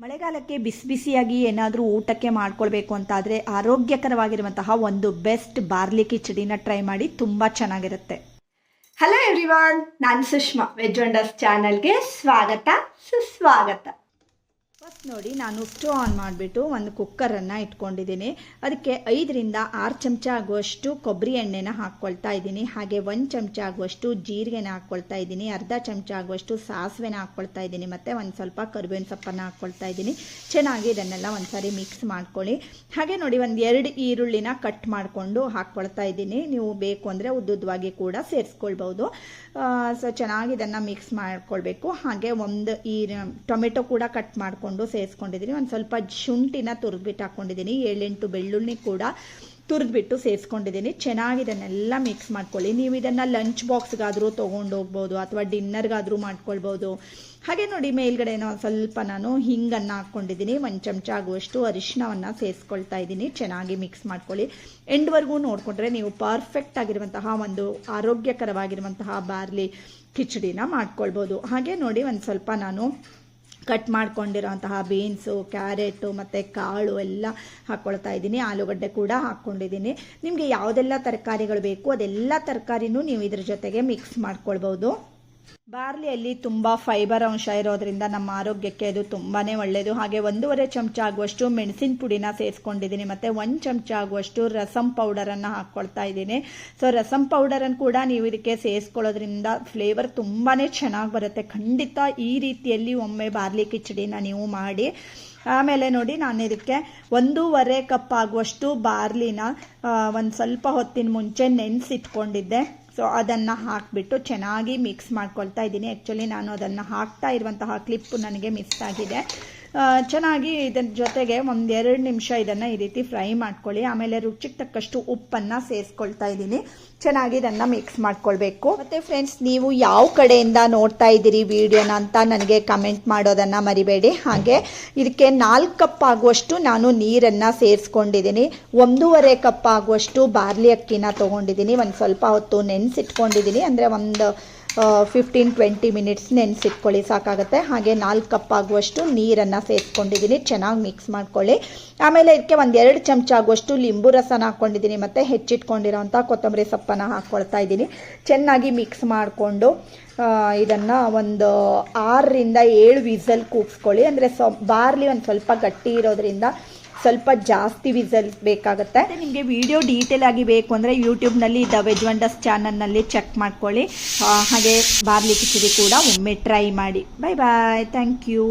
ಮಳೆಗಾಲಕ್ಕೆ ಬಿಸಿ ಬಿಸಿಯಾಗಿ ಏನಾದರೂ ಊಟಕ್ಕೆ ಮಾಡ್ಕೊಳ್ಬೇಕು ಅಂತಾದರೆ ಆರೋಗ್ಯಕರವಾಗಿರುವಂತಹ ಒಂದು ಬೆಸ್ಟ್ ಬಾರ್ಲಿ ಕಿಚಡಿನ ಟ್ರೈ ಮಾಡಿ ತುಂಬ ಚೆನ್ನಾಗಿರುತ್ತೆ. ಹಲೋ ಎವ್ರಿವಾನ್ ನಾನು ಸುಷ್ಮಾ ವೆಜ್ ವಂಡರ್ಸ್ ಚಾನಲ್ಗೆ ಸ್ವಾಗತ, ಸುಸ್ವಾಗತ. ಫಸ್ಟ್ ನೋಡಿ, ನಾನು ಸ್ಟವ್ ಆನ್ ಮಾಡಿಬಿಟ್ಟು ಒಂದು ಕುಕ್ಕರನ್ನು ಇಟ್ಕೊಂಡಿದ್ದೀನಿ. ಅದಕ್ಕೆ ಐದರಿಂದ ಆರು ಚಮಚ ಆಗುವಷ್ಟು ಕೊಬ್ಬರಿ ಎಣ್ಣೆನ ಹಾಕ್ಕೊಳ್ತಾ ಇದ್ದೀನಿ. ಹಾಗೆ ಒಂದು ಚಮಚ ಆಗುವಷ್ಟು ಜೀರಿಗೆನ ಹಾಕ್ಕೊಳ್ತಾ ಇದ್ದೀನಿ. ಅರ್ಧ ಚಮಚ ಆಗುವಷ್ಟು ಸಾಸಿವೆನ ಹಾಕ್ಕೊಳ್ತಾ ಇದ್ದೀನಿ. ಮತ್ತು ಒಂದು ಸ್ವಲ್ಪ ಕರಿಬೇವಿನ ಸೊಪ್ಪನ್ನು ಹಾಕ್ಕೊಳ್ತಾ ಇದ್ದೀನಿ. ಚೆನ್ನಾಗಿ ಇದನ್ನೆಲ್ಲ ಒಂದ್ಸಾರಿ ಮಿಕ್ಸ್ ಮಾಡ್ಕೊಳ್ಳಿ. ಹಾಗೆ ನೋಡಿ, ಒಂದು ಎರಡು ಈರುಳ್ಳಿನ ಕಟ್ ಮಾಡಿಕೊಂಡು ಹಾಕ್ಕೊಳ್ತಾ ಇದ್ದೀನಿ. ನೀವು ಬೇಕು ಅಂದರೆ ಉದ್ದುದ್ದವಾಗಿ ಕೂಡ ಸೇರಿಸ್ಕೊಳ್ಬೋದು ಸೊ ಚೆನ್ನಾಗಿ ಇದನ್ನು ಮಿಕ್ಸ್ ಮಾಡ್ಕೊಳ್ಬೇಕು. ಹಾಗೆ ಒಂದು ಈ ಟೊಮೆಟೊ ಕೂಡ ಕಟ್ ಮಾಡಿಕೊಂಡು ಸೇರಿಸ್ಕೊಂಡಿದ್ದೀನಿ ಒಂದು ಸ್ವಲ್ಪ ಶುಂಠಿನ ತುರಿದ್ಬಿಟ್ಟು ಹಾಕ್ಕೊಂಡಿದ್ದೀನಿ ಏಳೆಂಟು ಬೆಳ್ಳುಳ್ಳಿ ಕೂಡ ತುರಿದ್ಬಿಟ್ಟು ಸೇರಿಸ್ಕೊಂಡಿದ್ದೀನಿ ಚೆನ್ನಾಗಿ ಇದನ್ನೆಲ್ಲ ಮಿಕ್ಸ್ ಮಾಡ್ಕೊಳ್ಳಿ. ನೀವು ಇದನ್ನು ಲಂಚ್ ಬಾಕ್ಸ್ಗಾದರೂ ತೊಗೊಂಡು ಹೋಗ್ಬೋದು ಅಥವಾ ಡಿನ್ನರ್ಗಾದರೂ ಮಾಡ್ಕೊಳ್ಬೋದು. ಹಾಗೆ ನೋಡಿ, ಮೇಲ್ಗಡೆ ಒಂದು ಸ್ವಲ್ಪ ನಾನು ಹಿಂಗನ್ನು ಹಾಕ್ಕೊಂಡಿದ್ದೀನಿ ಒಂದು ಚಮಚ ಆಗುವಷ್ಟು ಅರಿಶಿಣವನ್ನು ಸೇರಿಸ್ಕೊಳ್ತಾ ಇದ್ದೀನಿ. ಚೆನ್ನಾಗಿ ಮಿಕ್ಸ್ ಮಾಡ್ಕೊಳ್ಳಿ. ಎಂಡ್ವರೆಗೂ ನೋಡಿಕೊಂಡ್ರೆ ನೀವು ಪರ್ಫೆಕ್ಟ್ ಆಗಿರುವಂತಹ ಒಂದು ಆರೋಗ್ಯಕರವಾಗಿರುವಂತಹ ಬಾರ್ಲಿ ಕಿಚಡಿನ ಮಾಡ್ಕೊಳ್ಬೋದು. ಹಾಗೆ ನೋಡಿ, ಒಂದು ಸ್ವಲ್ಪ ನಾನು ಕಟ್ ಮಾಡ್ಕೊಂಡಿರೋಂತಹ ಬೀನ್ಸು ಕ್ಯಾರೆಟು ಮತ್ತು ಕಾಳು ಎಲ್ಲ ಹಾಕ್ಕೊಳ್ತಾ ಇದ್ದೀನಿ. ಆಲೂಗಡ್ಡೆ ಕೂಡ ಹಾಕ್ಕೊಂಡಿದ್ದೀನಿ. ನಿಮಗೆ ಯಾವುದೆಲ್ಲ ತರಕಾರಿಗಳು ಬೇಕು ಅದೆಲ್ಲ ತರಕಾರಿನೂ ನೀವು ಇದ್ರ ಜೊತೆಗೆ ಮಿಕ್ಸ್ ಮಾಡ್ಕೊಳ್ಬೋದು ಬಾರ್ಲಿಯಲ್ಲಿ ತುಂಬ ಫೈಬರ್ ಅಂಶ ಇರೋದ್ರಿಂದ ನಮ್ಮ ಆರೋಗ್ಯಕ್ಕೆ ಅದು ತುಂಬಾ ಒಳ್ಳೆಯದು ಹಾಗೆ ಒಂದೂವರೆ ಚಮಚ ಆಗುವಷ್ಟು ಮೆಣಸಿನ ಪುಡಿನ ಸೇರಿಸ್ಕೊಂಡಿದ್ದೀನಿ. ಮತ್ತು ಒಂದು ಚಮಚ ಆಗುವಷ್ಟು ರಸಂ ಪೌಡರನ್ನು ಹಾಕ್ಕೊಳ್ತಾ ಇದ್ದೀನಿ. ಸೊ ರಸಂ ಪೌಡರನ್ನು ಕೂಡ ನೀವು ಇದಕ್ಕೆ ಸೇರಿಸ್ಕೊಳ್ಳೋದ್ರಿಂದ ಫ್ಲೇವರ್ ತುಂಬಾ ಚೆನ್ನಾಗಿ ಬರುತ್ತೆ. ಖಂಡಿತ ಈ ರೀತಿಯಲ್ಲಿ ಒಮ್ಮೆ ಬಾರ್ಲಿ ಕಿಚಡಿನ ನೀವು ಮಾಡಿ. ಆಮೇಲೆ ನೋಡಿ, ನಾನು ಇದಕ್ಕೆ ಒಂದೂವರೆ ಕಪ್ ಆಗುವಷ್ಟು ಬಾರ್ಲಿನ ಒಂದು ಸ್ವಲ್ಪ ಹೊತ್ತಿನ ಮುಂಚೆ ನೆನೆಸಿಟ್ಕೊಂಡಿದ್ದೆ. ಸೊ ಅದನ್ನು ಹಾಕಿಬಿಟ್ಟು ಚೆನ್ನಾಗಿ ಮಿಕ್ಸ್ ಮಾಡ್ಕೊಳ್ತಾ ಇದ್ದೀನಿ. ಆ್ಯಕ್ಚುಲಿ ನಾನು ಅದನ್ನು ಹಾಕ್ತಾ ಇರುವಂತಹ ಕ್ಲಿಪ್ ನನಗೆ ಮಿಸ್ ಆಗಿದೆ. ಚೆನ್ನಾಗಿ ಇದರ ಜೊತೆಗೆ ಒಂದೆರಡು ನಿಮಿಷ ಇದನ್ನು ಈ ರೀತಿ ಫ್ರೈ ಮಾಡ್ಕೊಳ್ಳಿ. ಆಮೇಲೆ ರುಚಿಗೆ ತಕ್ಕಷ್ಟು ಉಪ್ಪನ್ನು ಸೇರಿಸ್ಕೊಳ್ತಾ ಇದ್ದೀನಿ. ಚೆನ್ನಾಗಿ ಇದನ್ನು ಮಿಕ್ಸ್ ಮಾಡ್ಕೊಳ್ಬೇಕು. ಮತ್ತು ಫ್ರೆಂಡ್ಸ್ ನೀವು ಯಾವ ಕಡೆಯಿಂದ ನೋಡ್ತಾ ಇದ್ದೀರಿ ವಿಡಿಯೋನ ಅಂತ ನನಗೆ ಕಮೆಂಟ್ ಮಾಡೋದನ್ನು ಮರಿಬೇಡಿ. ಹಾಗೆ ಇದಕ್ಕೆ ನಾಲ್ಕು ಕಪ್ ಆಗುವಷ್ಟು ನಾನು ನೀರನ್ನು ಸೇರಿಸ್ಕೊಂಡಿದ್ದೀನಿ. ಒಂದೂವರೆ ಕಪ್ ಆಗುವಷ್ಟು ಬಾರ್ಲಿ ಅಕ್ಕಿನ ತೊಗೊಂಡಿದ್ದೀನಿ. ಒಂದು ಸ್ವಲ್ಪ ಹೊತ್ತು ನೆನೆಸಿಟ್ಕೊಂಡಿದ್ದೀನಿ. ಅಂದರೆ ಒಂದು ಫಿಫ್ಟೀನ್ ಟ್ವೆಂಟಿ ಮಿನಿಟ್ಸ್ ನೆನೆಸಿಟ್ಕೊಳ್ಳಿ, ಸಾಕಾಗುತ್ತೆ. ಹಾಗೆ ನಾಲ್ಕು ಕಪ್ ಆಗುವಷ್ಟು ನೀರನ್ನು ಸೇರಿಸ್ಕೊಂಡಿದ್ದೀನಿ ಚೆನ್ನಾಗಿ ಮಿಕ್ಸ್ ಮಾಡ್ಕೊಳ್ಳಿ. ಆಮೇಲೆ ಇದಕ್ಕೆ ಒಂದು ಎರಡು ಚಮಚ ಆಗುವಷ್ಟು ಲಿಂಬು ರಸನ ಹಾಕ್ಕೊಂಡಿದ್ದೀನಿ. ಮತ್ತು ಹೆಚ್ಚಿಟ್ಕೊಂಡಿರೋಂಥ ಕೊತ್ತಂಬರಿ ಸೊಪ್ಪನ್ನು ಹಾಕ್ಕೊಳ್ತಾ ಇದ್ದೀನಿ. ಚೆನ್ನಾಗಿ ಮಿಕ್ಸ್ ಮಾಡಿಕೊಂಡು ಇದನ್ನು ಒಂದು ಆರರಿಂದ ಏಳು ವಿಸಲ್ ಕೂಗಿಸ್ಕೊಳ್ಳಿ ಅಂದರೆ ಸೊ, ಬಾರ್ಲಿ ಒಂದು ಸ್ವಲ್ಪ ಗಟ್ಟಿ ಇರೋದ್ರಿಂದ ಸ್ವಲ್ಪ ಜಾಸ್ತಿ ವಿಸಲ್ ಬೇಕಾಗುತ್ತೆ. ನಿಮಗೆ ವಿಡಿಯೋ ಡೀಟೇಲ್ ಆಗಿ ಬೇಕು ಅಂದರೆ ಯೂಟ್ಯೂಬ್ನಲ್ಲಿ ದ ವೆಜ್ ವಂಡರ್ಸ್ ಚಾನಲ್ನಲ್ಲಿ ಚೆಕ್ ಮಾಡ್ಕೊಳ್ಳಿ. ಹಾಗೆ ಬಾರ್ಲಿ ಕಿಚಡಿ ಕೂಡ ಒಮ್ಮೆ ಟ್ರೈ ಮಾಡಿ. ಬಾಯ್ ಬಾಯ್ ಥ್ಯಾಂಕ್ ಯು